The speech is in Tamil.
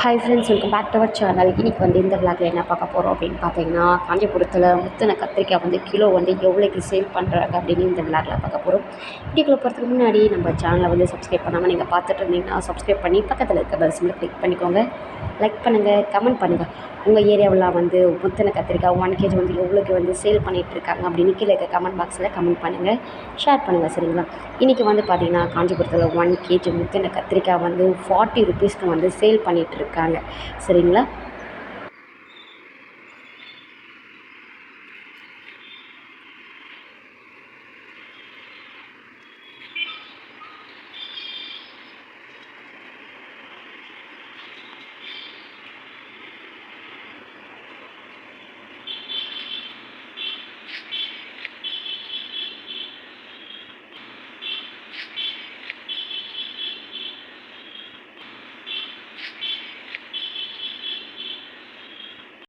Hi friends welcome back to our channel இன்றைக்கி வந்து இந்த விளாக்ல என்ன பார்க்க போகிறோம் அப்படின்னு பார்த்தீங்கன்னா காஞ்சிபுரத்தில் முத்தின கத்திரிக்காய் வந்து கிலோ வந்து எவ்வளோக்கு சேல் பண்ணுறாங்க அப்படின்னு இந்த விளாக்ல பார்க்க போகிறோம் வீடியோக்குள்ள போகிறதுக்கு முன்னாடி நம்ம சேனலை வந்து சப்ஸ்கிரைப் பண்ணாமல் நீங்கள் பார்த்துட்டு இருந்தீங்கன்னா சப்ஸ்கிரைப் பண்ணி பக்கத்தில் இருக்க பெல் சிம்மில் கிளிக் பண்ணிக்கோங்க. லைக் பண்ணுங்கள் கமெண்ட் பண்ணுங்கள் உங்கள் ஏரியாவில் வந்து முத்தின கத்திரிக்காய் ஒன் கேஜி வந்து எவ்வளோக்கு வந்து சேல் பண்ணிகிட்டு இருக்காங்க அப்படின்னு கீழே இருக்க கமெண்ட் பாக்ஸில் கமெண்ட் பண்ணுங்கள் ஷேர் பண்ணுங்கள் சரிங்களா? இன்றைக்கி வந்து பார்த்தீங்கன்னா காஞ்சிபுரத்தில் ஒன் கேஜி முத்தின கத்திரிக்காய் வந்து ஃபார்ட்டி ருபீஸ்க்கு வந்து சேல் பண்ணிகிட்ருக்கு இருக்காங்க. சரிங்களா?